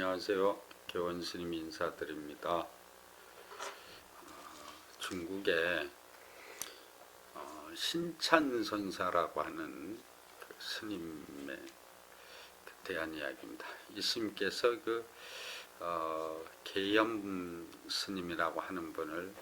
안녕하세요. 교원 스님 인사드립니다. 어, 중국의 어, 신찬 선사라고 하는 그 스님의 그 대한 이야기입니다. 이 스님께서 그 어, 계염 스님이라고 하는 분을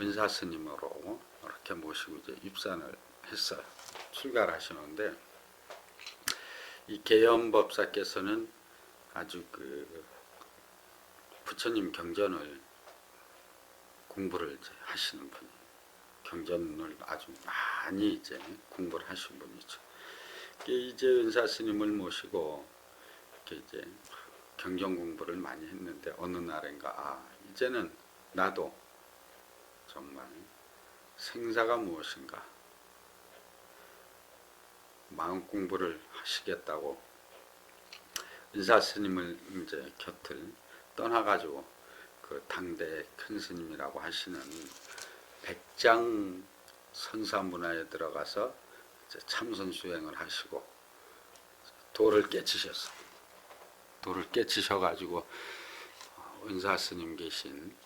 은사 스님으로 이렇게 모시고 이제 입산을 했어요. 출가하시는데 이 계염법사께서는 아주 그 부처님 경전을 공부를 이제 하시는 분이 경전을 아주 많이 이제 공부를 하신 분이죠. 이제 은사 스님을 모시고 이렇게 이제 경전 공부를 많이 했는데 어느 날인가 아 이제는 나도 정말 생사가 무엇인가 마음 공부를 하시겠다고 은사 스님을 이제 곁을 떠나가지고 그 당대 큰 스님이라고 하시는 백장 선사 문화에 들어가서 참선 수행을 하시고 도를 깨치셨어. 도를 깨치셔가지고 은사 스님 계신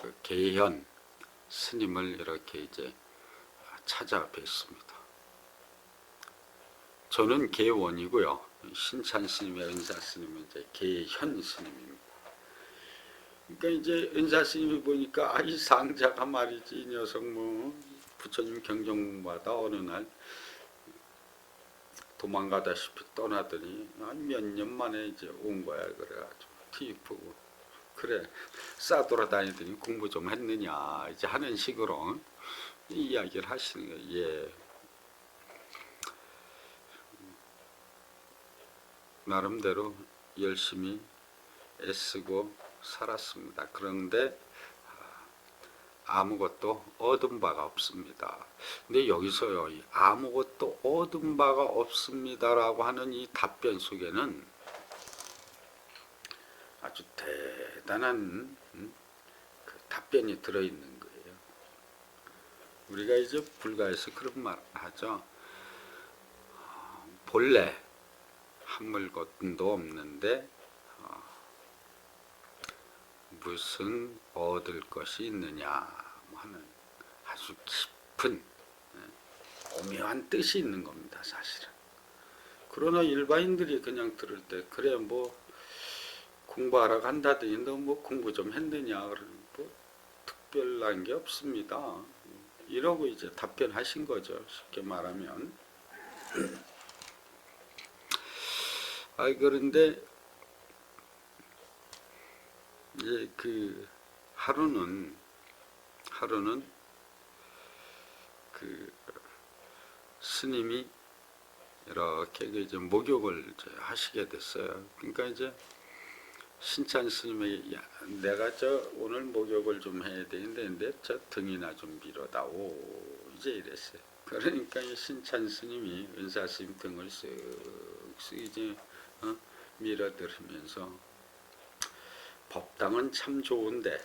그 계현 스님을 이렇게 이제 찾아뵙습니다. 저는 계원이고요. 신찬 스님의 은사 스님은 이제 계현 스님입니다. 그러니까 이제 은사 스님이 보니까 아 이 상자가 말이지 이 녀석 뭐 부처님 경정마다 어느 날 도망가다시피 떠나더니 몇년 만에 이제 온 거야 그래가지고 티프고 그래 싸돌아다니더니 공부 좀 했느냐 이제 하는 식으로 이야기를 하시는 거예요. 예. 나름대로 열심히 애쓰고 살았습니다. 그런데 아무것도 얻은 바가 없습니다. 근데 여기서요, 이 아무것도 얻은 바가 없습니다라고 하는 이 답변 속에는 아주 대단한 음, 그 답변이 들어있는 거예요. 우리가 이제 불가에서 그런 말 하죠. 어, 본래 한물것도 없는데 어, 무슨 얻을 것이 있느냐 뭐 하는 아주 깊은 예, 오묘한 뜻이 있는 겁니다 사실은. 그러나 일반인들이 그냥 들을 때 그래 뭐 공부하러 간다더니 너 뭐 공부 좀 했느냐 뭐 특별한 게 없습니다. 이러고 이제 답변하신 거죠 쉽게 말하면 아 그런데 이제 그 하루는 하루는 그 스님이 이렇게 그 이제 목욕을 이제 하시게 됐어요. 그러니까 이제 신찬 스님이 야, 내가 저 오늘 목욕을 좀 해야 되는데 저 등이나 좀 밀어다오 이제 이랬어요. 그러니까 이 신찬 스님이 은사 스님 등을 쓱 쓱 이제 어? 밀어들으면서 법당은 참 좋은데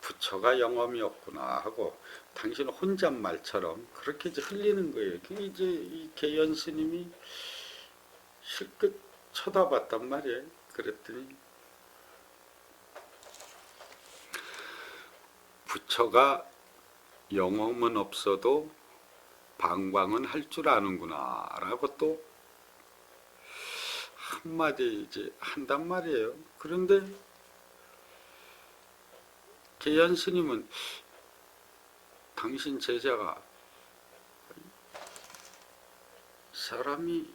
부처가 영험이 없구나 하고 당신 혼잣말처럼 그렇게 이제 흘리는 거예요. 그 이제 이 계연 스님이 실끝 쳐다봤단 말이에요. 그랬더니 부처가 영험은 없어도 방광은 할 줄 아는구나 라고 또 한마디 이제 한단 말이에요. 그런데 계연 스님은 당신 제자가 사람이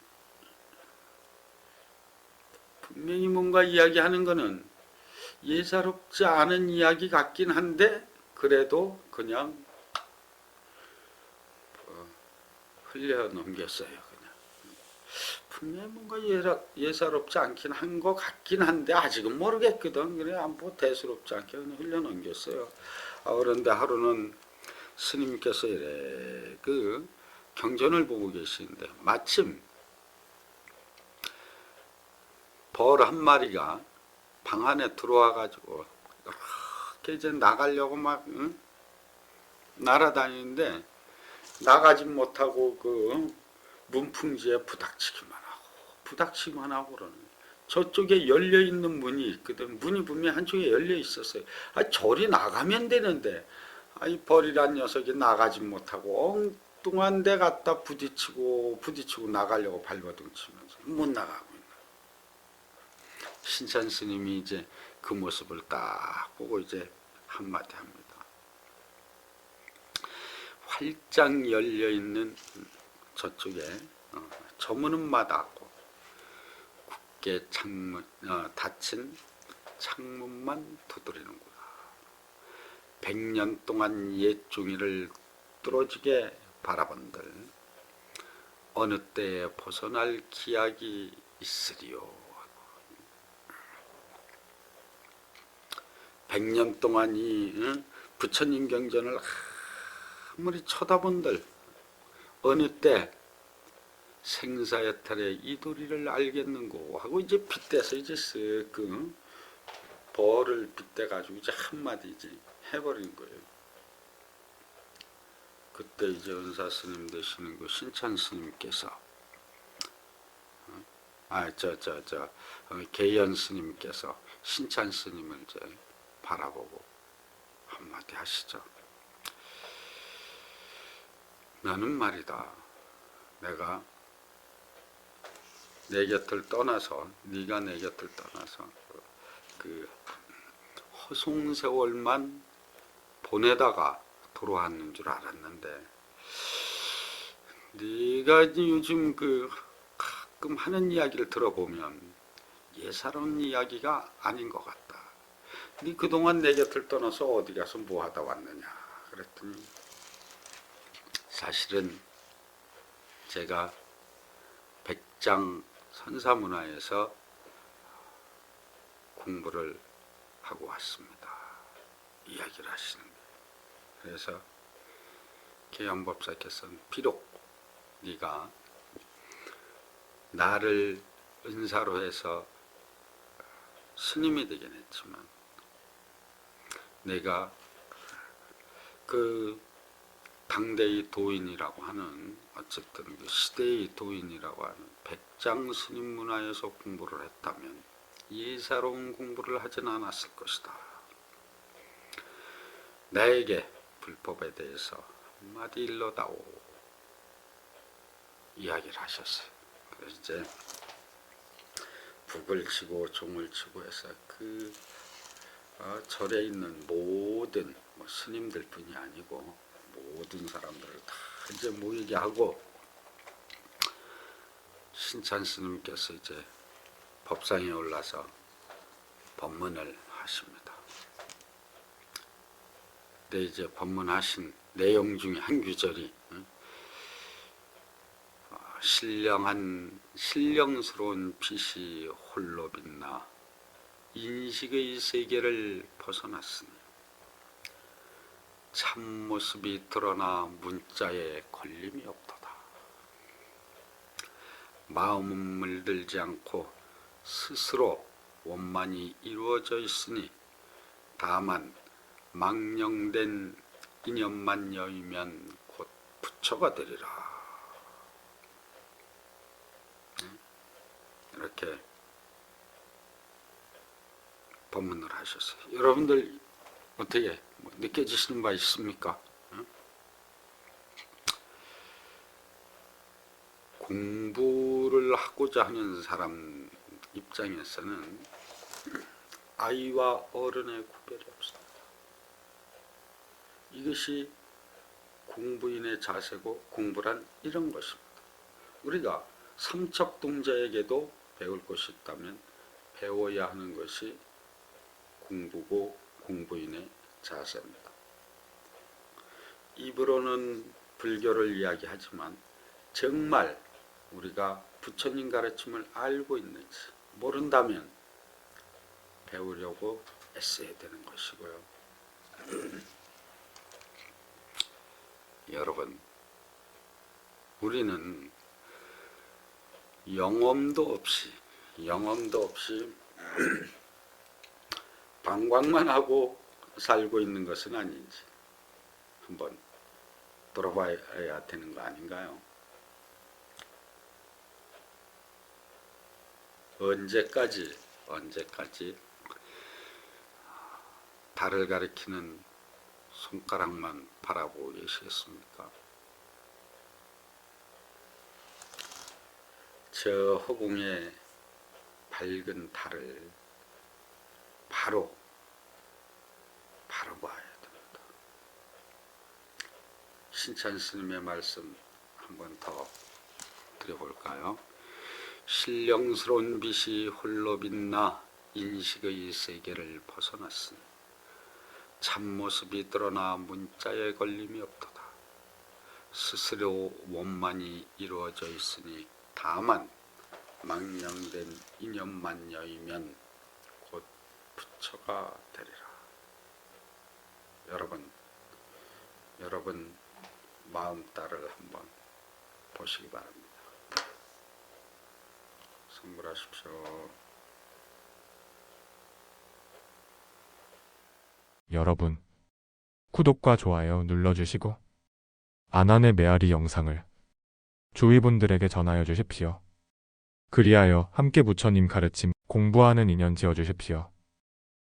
분명히 뭔가 이야기하는 거는 예사롭지 않은 이야기 같긴 한데 그래도 그냥 어, 흘려 넘겼어요. 분명히 뭔가 예사, 예사롭지 않긴 한 것 같긴 한데 아직은 모르겠거든. 그래 안뭐 대수롭지 않게 그냥 흘려 넘겼어요. 아, 그런데 하루는 스님께서 이래 그 경전을 보고 계시는데 마침 벌 한 마리가 방 안에 들어와 가지고 이렇게 이제 나가려고 막 응? 날아다니는데 나가지 못하고 그 문풍지에 부닥치기만 부닥치기만 하고 그러는 저쪽에 열려 있는 문이 있거든. 문이 분명히 한쪽에 열려 있었어요. 아, 저리 나가면 되는데, 아이 벌이란 녀석이 나가지 못하고 엉뚱한 데 갖다 부딪히고 부딪히고 나가려고 발버둥 치면서 못 나가고. 신찬 스님이 이제 그 모습을 딱 보고 이제 한마디 합니다. 활짝 열려 있는 저쪽에 어, 저문은 마다 굳게 창문 어, 닫힌 창문만 두드리는구나. 백년 동안 옛 종이를 뚫어지게 바라본들 어느 때에 벗어날 기약이 있으리요. 백년 동안 이 응? 부처님 경전을 아무리 쳐다본들 어느 때 생사의 탈에 이 도리를 알겠는고 하고 이제 빗대서 이제 쓱 그 벌을 빗대 가지고 이제 한마디 이제 해버린 거예요. 그때 이제 은사 스님 되시는 그 신찬 스님께서 어? 아저 저저 계연 스님께서 신찬 스님을 이제 바라보고 한마디 하시죠. 나는 말이다. 내가 내 곁을 떠나서 네가 내 곁을 떠나서 그 허송 세월만 보내다가 돌아왔는 줄 알았는데 네가 요즘 그 가끔 하는 이야기를 들어보면 예사로운 이야기가 아닌 것 같다. 네 그동안 내 곁을 떠나서 어디 가서 뭐 하다 왔느냐 그랬더니 사실은 제가 백장 선사문화에서 공부를 하고 왔습니다. 이야기를 하시는 거예요. 그래서 계양법사께서는 비록 네가 나를 은사로 해서 스님이 되긴 했지만 내가 그 당대의 도인이라고 하는 어쨌든 그 시대의 도인이라고 하는 백장 스님 문화에서 공부를 했다면 예사로운 공부를 하진 않았을 것이다. 나에게 불법에 대해서 한마디 일러다오 이야기를 하셨어요. 그래서 이제 북을 치고 종을 치고 해서 그 어, 절에 있는 모든 뭐 스님들뿐이 아니고 모든 사람들을 다 이제 모이게 하고 신찬 스님께서 이제 법상에 올라서 법문을 하십니다. 근데 이제 법문하신 내용 중에 한 구절이 응? 어, 신령한 신령스러운 빛이 홀로 빛나 인식의 세계를 벗어났으니 참모습이 드러나 문자에 걸림이 없도다. 마음은 물들지 않고 스스로 원만히 이루어져 있으니 다만 망령된 이념만 여이면 곧 부처가 되리라. 이렇게 법문을 하셨어요. 여러분들 어떻게 뭐 느껴지시는 바 있습니까? 응? 공부를 하고자 하는 사람 입장에서는 아이와 어른의 구별이 없습니다. 이것이 공부인의 자세고 공부란 이런 것입니다. 우리가 삼척동자에게도 배울 것이 있다면 배워야 하는 것이 공부고 공부인의 자세입니다. 입으로는 불교를 이야기하지만 정말 우리가 부처님 가르침을 알고 있는지 모른다면 배우려고 애써야 되는 것이고요. 여러분, 우리는 영험도 없이 영험도 없이 방광만 하고 살고 있는 것은 아닌지 한번 돌아봐야 되는 거 아닌가요? 언제까지 언제까지 달을 가리키는 손가락만 바라보고 계시겠습니까? 저 허공에 밝은 달을 바로 바로 봐야 됩니다. 신찬 스님의 말씀 한번 더 드려볼까요? 신령스러운 빛이 홀로 빛나 인식의 세계를 벗어났으니 참모습이 드러나 문자에 걸림이 없도다. 스스로 원만이 이루어져 있으니 다만 망령된 이념만여이면 곧 부처가. 여러분, 여러분 마음 따를 한번 보시기 바랍니다. 선물하십시오. 여러분, 구독과 좋아요 눌러주시고, 아난의 메아리 영상을 주위 분들에게 전하여 주십시오. 그리하여 함께 부처님 가르침 공부하는 인연 지어 주십시오.